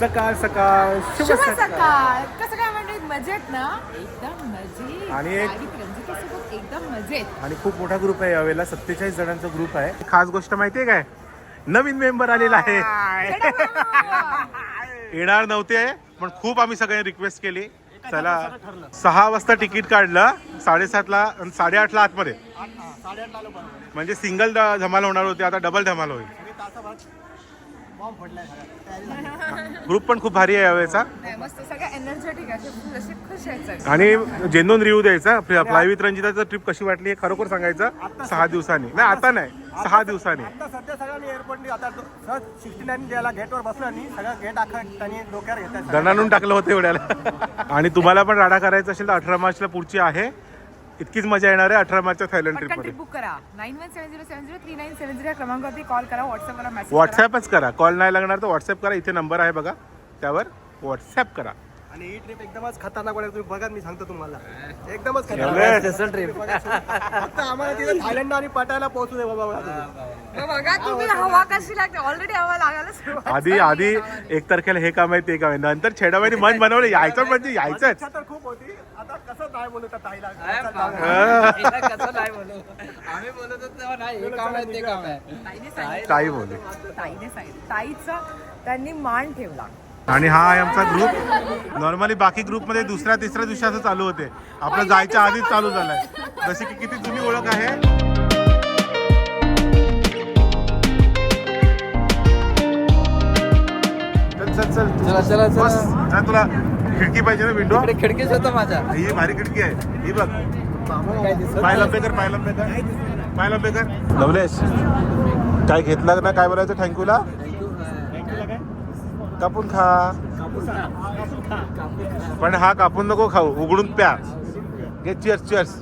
सकाळ सकाळ शुभ शुभ सकाळ. सकाळ. कसं काय म्हणजे मजेत ना? एकदम मजेत. आणि एक- रंजितासोबत एकदम मजेत. आणि खूप मोठा ग्रुप आहे यावेळेला सत्तेचाळीस जणांचा ग्रुप आहे. खास गोष्ट माहितीये काय? नवीन मेंबर आलेला आहे. येणार नव्हते पण खूप आम्ही सगळ्यांनी रिक्वेस्ट केली. चला सहा वाजता तिकीट काढलं साडेसातला आणि साडेआठला आतमध्ये. म्हणजे सिंगल धमाल होणार होती आता डबल धमाल होईल. ग्रुप पण खूप भारी आहे यावेळेचा. मस्त सगळ्या एनर्जेटिक खुश. आणि जेनून रिव्ह्यू द्यायचा. फ्लाय विथ रंजिताचं ट्रिप कशी वाटली हे खरोखर सांगायचं? सहा दिवसांनी. नाही आता नाही. सहा दिवसांनी. आता सध्या सगळ्यांनी एअरपोर्ट आता सहज सिक्स्टी नाईन ज्याला गेटवर बसलो आणि सगळं गेट अख्खा त्यांनी डोक्यावर घेतात दणानून टाकलं होतं एवढ्याला. आणि तुम्हाला पण राडा करायचा असेल तर अठरा मार्चला पुढची आहे. इतकीच मजा येणार आहे अठरा मार्चच्या थायलंड पटकन ट्रिपमध्ये ट्रिप बुक करा. Nine one seven zero seven zero three nine seven zero या क्रमांकावरती कॉल करा व्हॉट्सअपला मेसेज व्हॉट्सॲपच करा. कॉल नाही लागणार तर व्हॉट्सअप करा. इथे नंबर आहे बघा. त्यावर व्हॉट्सॲप करा. आणि ही ट्रिप एकदमच खतरनाक वाटेल. तुम्ही बघा मी सांगतो तुम्हाला. एकदमच? खतरनाक. फक्त आम्हाला तिथे थायलंड आणि पटायला पोहोचू दे बाबा बघा तुम्ही. बघा तुम्ही हवा कशी लागते. ऑलरेडी हवा लागायला सुरुवात आधी आधी. एक तारखेला हे काम आहे ते काम आहे. नंतर छेडाबाईने मन बनवलं. यायचं म्हणजे यायचंच. इच्छा तर खूप होती. कसं नाही त्या ताईला? कसं नाही? बोलू? आम्ही बोलत होतो तेव्हा नाही हे काम आहे ते काम आहे. सांगितलं. ताई बोलली. ताईने सांगितलं. ताईचा त्यांनी मान ठेवला. आणि हा आहे आमचा ग्रुप नॉर्मली बाकी ग्रुपमध्ये दुसऱ्या तिसऱ्या दिवशी असं चालू होते. आपलं जायच्या आधीच चालू झालंय. जशी की किती जुनी ओळख आहे. चल चल चल. चला चला बस. चला जा तुला खिडकी पाहिजे ना विंडो इकडे खिडकीच होतं माझ्या. ही भारी खिडकी आहे. ही बघ. पाय लंबेकर पाय लंबेकर पाय लंबेकर लवलेश काय घेतला ना काय बोलायचं थँक्यूला? कापून खा. पण हा कापून नको खाऊ. उघडून प्या. घे cheers cheers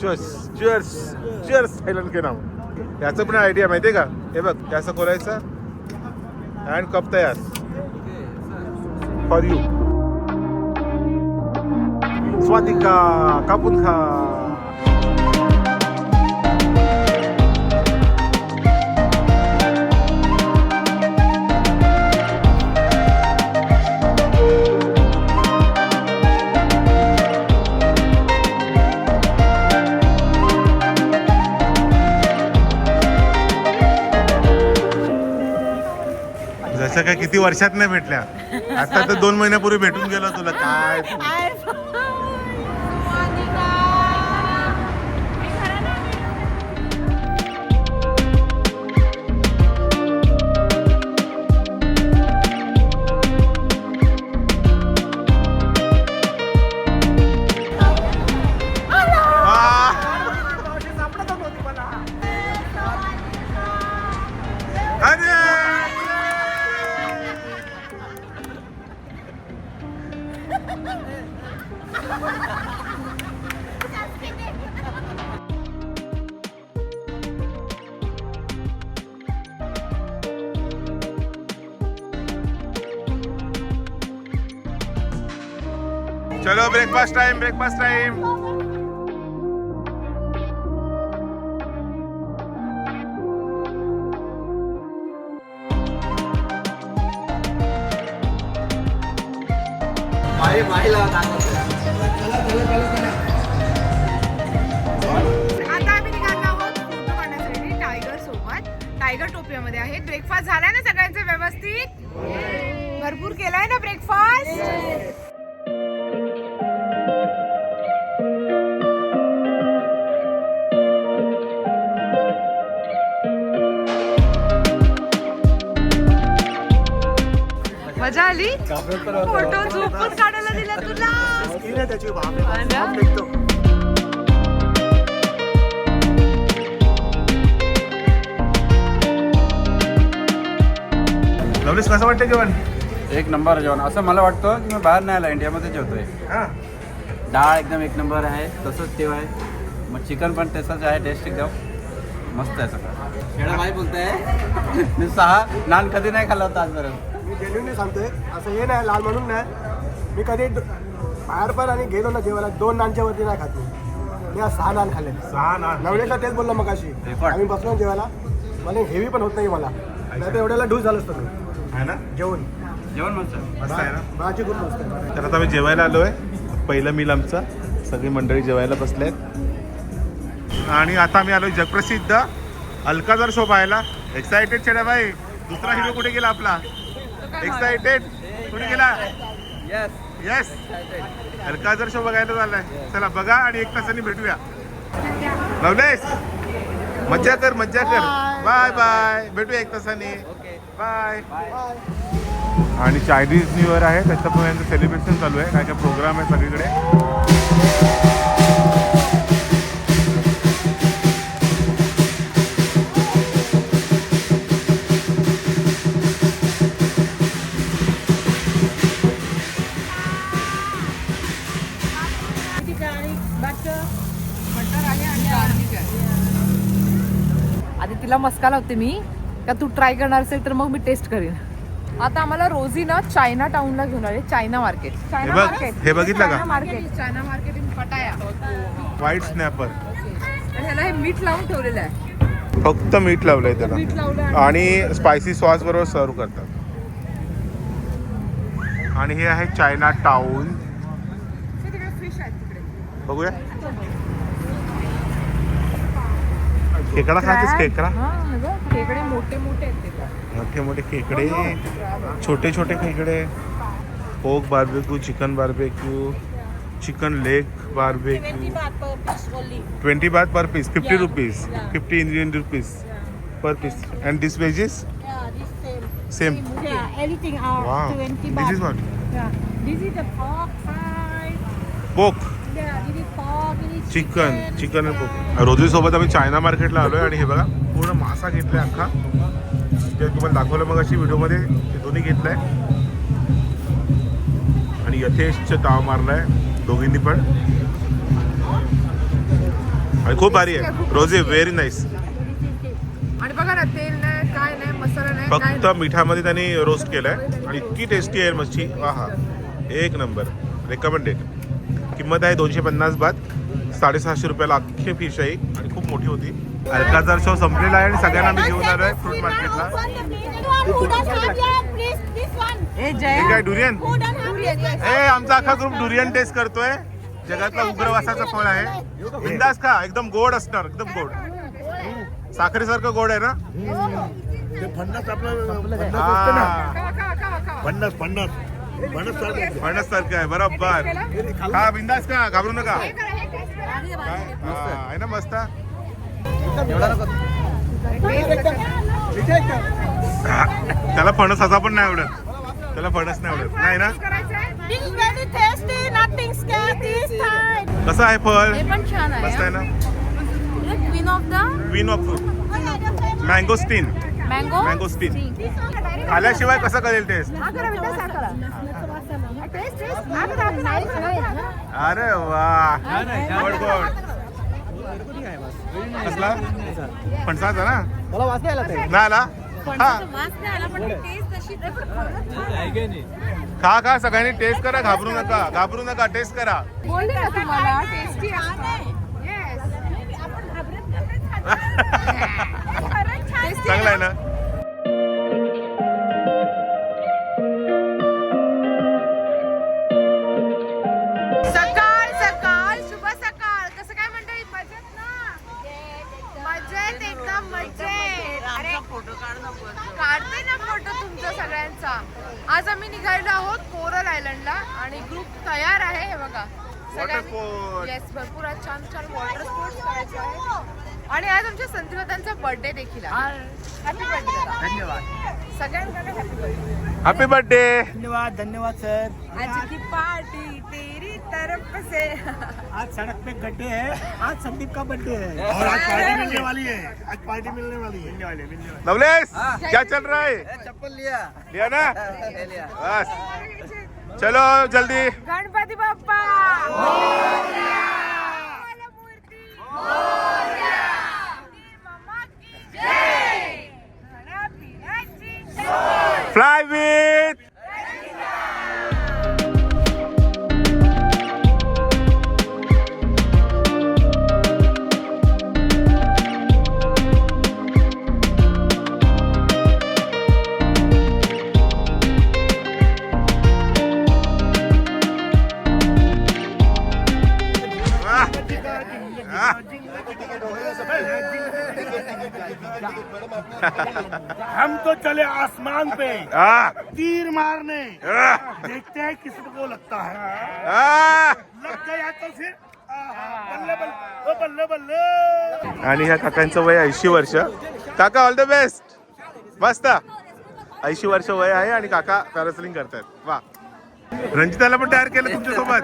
cheers cheers cheers Thailand के नाव. याचं पण आयडिया माहितीये का? हे बघ असं खोलायचं अँड कप तयार. फॉर यू स्वातिका कापून खा जसं काय किती वर्षात नाही भेटल्या. आता तर दोन महिन्यापूर्वी भेटून गेलो तुला. काय चलो ब्रेकफास्ट टाइम ब्रेकफास्ट टाइम आता आम्ही निघालो आहोत फोटो काढण्यासाठी टायगर सोबत. टायगर टोपियामध्ये आहे. ब्रेकफास्ट झालाय ना सगळ्यांचे व्यवस्थित? भरपूर केलाय ना ब्रेकफास्ट मजा आली. फोटो झोपून काढायला दिला तुला. हा. लवलेश कसं वाटतं जेवण? एक नंबर जेवण. असं मला वाटतं की मी बाहेर नाही आला इंडियामध्ये जेवतोय. हा. डाळ एकदम एक नंबर आहे. तसंच तेव आहे. मग चिकन पण तसंच आहे. टेस्ट एकदम मस्त आहे सगळं. बोलताय? मी सहा नान कधी नाही खाल्ला होता आजपर्यंत जेन्युनली सांगतोय असं हे नाही लाल म्हणून नाही. मी कधी बाहेर पण आणि गेलो ना जेवायला दोन नानच्या वरती नाही खात मी. मी आज सहा नान खाल्ले सहा ना नवलेशला तेच बोललो मग अशी. आम्ही बसलो जेवायला. मला हेवी पण होत नाही मला. नाही तर एवढ्याला ढूस झालं असतं मी. आहे ना? जेवण. जेवण मस्त आहे. ना? भाजी खूप मस्त आहे. तर आता आम्ही जेवायला आलो आहे पहिलं मील आमचं. सगळी मंडळी जेवायला बसले आहेत आणि आता आम्ही आलो जगप्रसिद्ध अलकाजार शो पाहायला एक्सायटेड छेडा भाई. दुसरा हिरो कुठे गेला आपला? एक्सायटेड कुठे गेला? Yes. येस अलकाजार शो बघायला झालाय चला बघा आणि एक तासाने भेटूया. लवलेस मज्जा कर मज्जा कर. बाय बाय भेटूया एक तासाने. बाय आणि चायनीज न्यू इयर आहे त्याच्यामुळे यांचं सेलिब्रेशन चालू आहे. काय काय प्रोग्राम आहे सगळीकडे. मस्का लावते मी का तू ट्राय करणार असेल तर मग मी टेस्ट करीन. आता आम्हाला रोजी ना चायना टाउनला घेऊन आले चायना मार्केट हे चायना बघ, मार्केट हे बघितलं का? China market China market in Pattaya. White snapper आणि ह्याला हे मीठ लावून ठेवलेलं आहे. फक्त मीठ लावलंय मीठ त्याला लावलं आणि स्पायसी सॉस बरोबर सर्व करतात. आणि हे आहे चायना तिकडे फिश तिकडे. बघूया. खेकडा खातेस खेकडा खेकडे मोठे मोठे मोठे मोठे खेकडे छोटे छोटे खेकडे pork barbecue chicken barbecue chicken leg barbecue. Twenty baht per piece fifty. Rupees fifty Indian rupees per piece. And this wedges. Same everything are 20 this. Is what Yeah, this is the pork pie. Pork Yeah, this is chicken. Chicken रोजी सोबत आम्ही China मार्केटला आलोय आणि हे बघा पूर्ण मासा घेतलाय अख्खा. ते तुम्हाला दाखवलं मग अशी व्हिडिओमध्ये ते दोन्ही घेतलंय. आणि यथेष्ट ताव मारलाय दोघींनी पण. आणि खूप भारी आहे. रोजी व्हेरी नाईस आणि बघा ना तेल नाही काय नाही मसाला नाही फक्त मिठामध्ये त्यांनी रोस्ट केलंय. आणि इतकी टेस्टी आहे मच्छी. वा हा एक नंबर रेकमेंडेड किंमत आहे दोनशे पन्नास बात. साडेसहाशे रुपयाला अख्खी फिश आहे. आणि खूप मोठी होती. अलकाजार शो संपलेला आहे आणि सगळ्यांना मी घेऊन आलोय फ्रूट मार्केटला हे डुरियन. ए आमचा अख्खा ग्रुप डुरियन टेस्ट करतोय. जगातला उग्रवासाचं फळ आहे. बिंदास खा एकदम गोड असणार एकदम गोड. साखरेसारखं गोड आहे ना? ते पन्नास आपलं पन्नास हा. फणस सारखं. आहे बरोबर. हा बिंदास का घाबरू नका. आहे ना मस्त? त्याला फणस असा पण नाही आवडत. त्याला फणस नाही आवडत. नाही ना. कसं आहे फळ? हे मस्त आहे ना? Queen of the queen. Mangosteen mango mangosteen खाल्याशिवाय कसं करेल टेस्ट अरे वा. गोड गोड. कसला? फणसाचा ना? मला आला ते. ना आला? हा. खा खा सगळ्यांनी टेस्ट करा घाबरू नका घाबरू नका टेस्ट करा. बोलले ना तुम्हाला टेस्टी असतं. Yes. Tasty चांगला आहे ना? Watersport. येस भरपूर आज छान छान वॉटर स्पोर्ट्स करायचे आहे आणि आज आमच्या संजीवतांचा बर्थडे देखील आहे. हॅपी बर्थडे धन्यवाद. सगळ्यांकडे हॅपी बर्थडे हॅपी बर्थडे धन्यवाद धन्यवाद सर. आज की पार्टी तेरी तरफ से. आज सड़क पे गड्ढे है. आज संदीप का बर्थडे है. और आज पार्टी मिलने वाली है. आज पार्टी मिलने वाली है. मिलने वाले मिलने वाले लवलेस। क्या चल रहा है? चप्पल लिया. लिया ना? ले लिया. बस। चलो जल्दी। गणपती बाप्पा! तो चले आसमान पे। आ, तीर मारने। आ, देखते हैं किसको लगता है। आ. लग गया तो फिर बल्ले बल्ले ओ बल्ले बल्ले। आणि ह्या काकांचं वय ऐंशी वर्ष. काका ऑल द बेस्ट मस्त. ऐंशी वर्ष वय आहे आणि काका पॅरासलिंग करतायत. वा. रंजिताला पण तयार केलं तुमच्यासोबत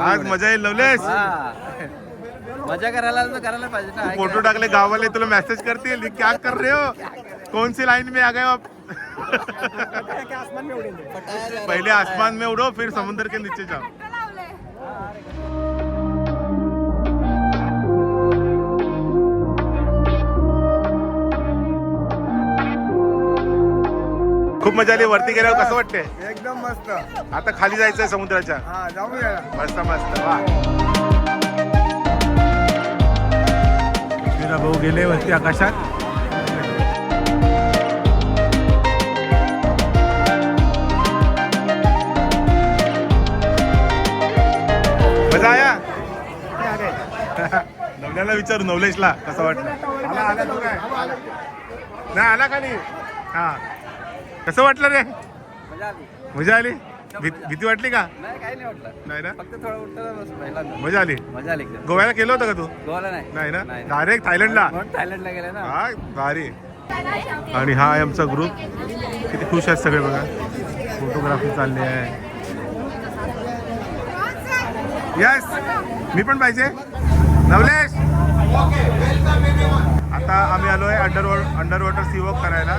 आज मजा येईल लवलेस. हा. मजा करायला आलं तर करायला पाहिजे ना फोटो टाकले गाववाले तुला मेसेज करतील. क्या कर रहे हो? कौन सी लाइन में आ गए हो आप? आसमान में उडेंगे पहले आसमान में उड़ो फिर समुद्र के नीचे जाओ। खूप मजा आली वरती गेल्यावर कसं वाटतंय? एकदम मस्त. आता खाली जायचंय समुद्राच्या. हा जाऊया. मस्त मस्त. वा. मीरा भाऊ गेले वरती आकाशात? मजा आया? नवल्याला विचारू नवलेशला कसं वाटलं? आला आला तो काय? नाही आला का नाही? हा. कसं वाटलं रे? मजा आली? आली भीती वाटली का? नाही काही नाही वाटलं. नाही ना? फक्त थोडं उठलं बस पहिल्यांदा. मजा आली? मजा आली एकदम. गोव्याला केलं होतं का तू? गोवाला नाही. नाही ना? नाही डायरेक्ट थायलंडला म्हणून थायलंडला गेले ना. हा भारी. आणि हा आहे आमचा ग्रुप किती खुश आहेत सगळे बघा. फोटोग्राफी चालली आहे. यस मी पण पाहिजे. नवलेश! आता आम्ही आलोय under under water sea walk करायला.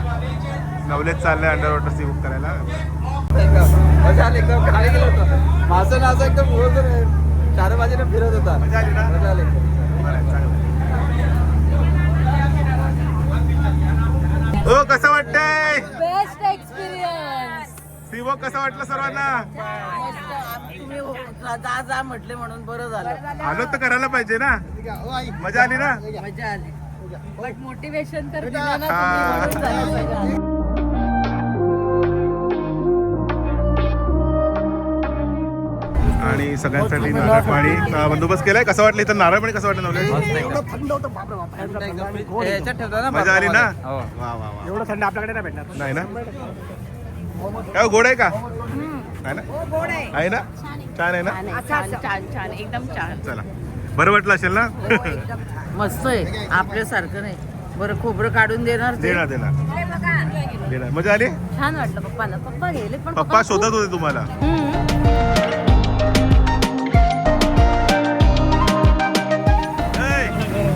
नवलेश चाललंय अंडर वॉटर सी वॉक करायला मजा आली एकदम खाली गेलो होतो. माझं नाचं एकदम रोज चार बाजूने फिरत होता. मजा आली ना? मजा आली. ओ कसं वाटतंय? बेस्ट एक्सपिरियन्स सी वॉक कसं वाटलं सर्वांना? तुम्ही जा जा म्हटले म्हणून बरं झालं आलो तर करायला पाहिजे ना. मजा आली ना? मजा आली. बट मोटिवेशन तर आणि सगळ्यांसाठी नारळ पाणी बंदोबस्त केलाय? कसं वाटलं इथं नारळ पाणी कसं वाटलं नवलेश मस्त एकदम. थंड होतं बापरे बाप. थंड एकदम. हे याच्यात ठेवतो ना मजा आली ना? हो वा वा वा. एवढं थंड आपल्याकडे नाही भेटणार. नाही ना? काय हो, गोड आहे का? आहे ना? आहे. ना? छान आहे ना? छान छान छान एकदम छान. चला. बरं वाटलं असेल ना? मस्त आहे. आपल्यासारखं नाही. बरं खोबरं काढून देणार ते. देणार देणार. देणार. मजा आली? छान वाटलं पप्पाला. पप्पा गेले पण पप्पा शोधत होते तुम्हाला.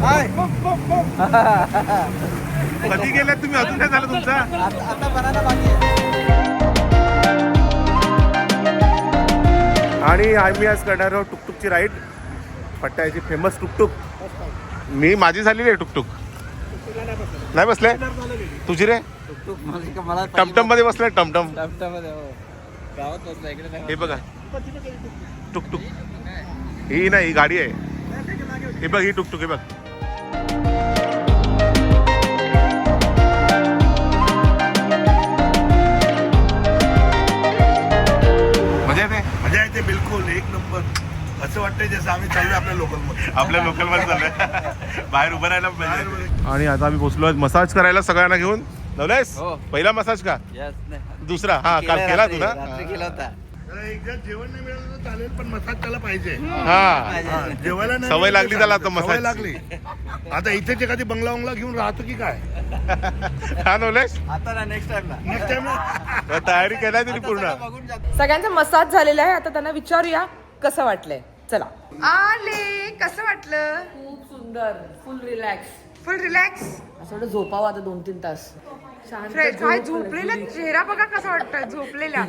ऐ, कधी गेल्यात तुम्ही? अजून काय झालं तुमचा? आता आता बनायला बाकी आणि आम्ही आज करणार आहोत टुकटुकची राईड पट्ट्याची फेमस टुकटुक. मी माझी झालेली आहे टुकटुक. नाही बसले? तुझी रे? टमटममध्ये बसले टमटम. टमटममध्ये हो हे बघा. टुकटुक. ही नाही ही गाडी आहे. हे बघ ही टुकटुक हे बघ. बिलकुल एक नंबर. असं वाटतंय जसं आम्ही चाललोय आपल्या लोकलमध्ये. आपल्या लोकलमध्ये चाललंय. बाहेर उभं राहायला पाहिजे. आणि आता आम्ही पोहोचलो मसाज करायला सगळ्यांना घेऊन. नवलेस हो. पहिला मसाज का. दुसरा? हा काल केला केला तू रात्री- ना रात्री केला होता. जेवण नाही मिळालं तर चालेल पण मसाज त्याला पाहिजे. हा. जेवायला नाही सवय लागली त्याला चालेल. आता मसाजची. लागली. आता इथेच एखादी बंगला बंगला घेऊन राहतो की काय? हा नवलेश आता ना नेक्स्ट टाइम ना. नेक्स्ट टाइम तयारी केलाय तुम्ही पूर्ण. सगळ्यांचा मसाज झालेला आहे आता त्यांना विचारूया कसं वाटलंय. चला. आले कसं वाटलं? खूप सुंदर फुल रिलॅक्स फुल रिलॅक्स असं वाटतं झोपावं आता दोन तीन तास. शांत फ्रेश झोप काय लागली. झोपलेला चेहरा बघा कसा वाटतं झोपलेला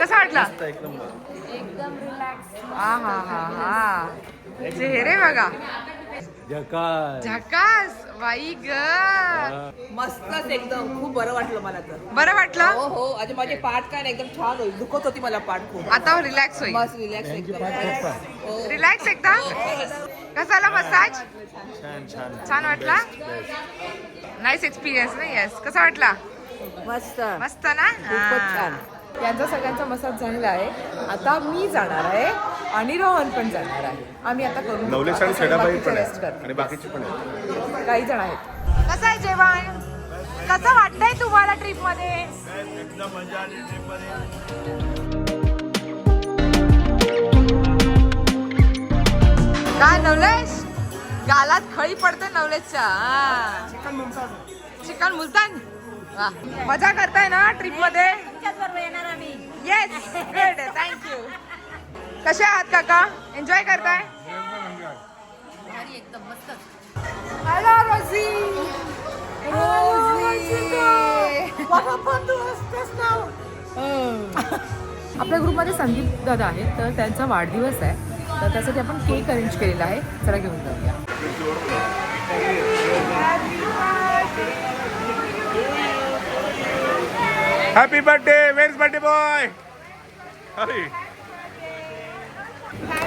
कसा वाटला? एकदम रिलॅक्स हा हा हा हा. चेहरे बघा. झकास. बाई ग. मस्तच एकदम. खूप बरं वाटलं मला तर. बरं वाटलं? हो हो. आणि माझे पाठ काय नाही एकदम छान होईल. दुखत होती मला पाठ खूप. आता रिलॅक्स होईल. मस्त रिलॅक्स एकदम. रिलॅक्स एकदा. कसा आला मसाज? छान वाटला? नाईस एक्सपिरियन्स ना येस कसा वाटला? मस्त. मस्त ना? हा. यांचा सगळ्यांचा मसाज झालेला आहे. आता मी जाणार आहे. आणि रोहन पण जाणार आहे. आम्ही आता करून नवलेश आणि आता छेडाबाई बाकीचे पण rest आहे करतील. आणि बाकीचे पण आहेत. काही जण आहेत. कसं आहे जेवण? कसं वाटतंय तुम्हाला ट्रिपमध्ये काय नवलेश? गालात खळी पडते नवलेशच्या. हा. चिकन मुलतान. वा. मजा करताय ना ट्रिपमध्ये येस गुड थँक्यू कसे आहात काका? एन्जॉय करताय? हॅलो रोजी आपल्या ग्रुपमध्ये संदीप दादा आहेत तर त्यांचा वाढदिवस आहे. तर त्यासाठी आपण केक अरेंज केलेला आहे. चला घेऊन जाऊया. हॅपी बर्थडे वेर बर्थडे बॉय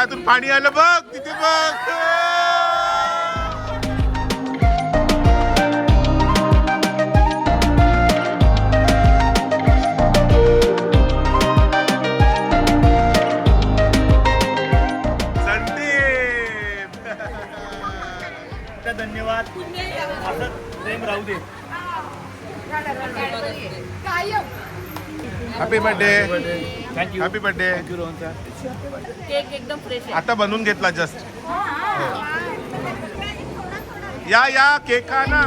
डोळ्यातून पाणी आलं बघ तिथे बघ. धन्यवाद. असं प्रेम राहू दे. Happy birthday thank you happy birthday thank you Rohan sir cake एकदम फ्रेश आहे. आता बनवून घेतला जस्ट या या केक खा ना.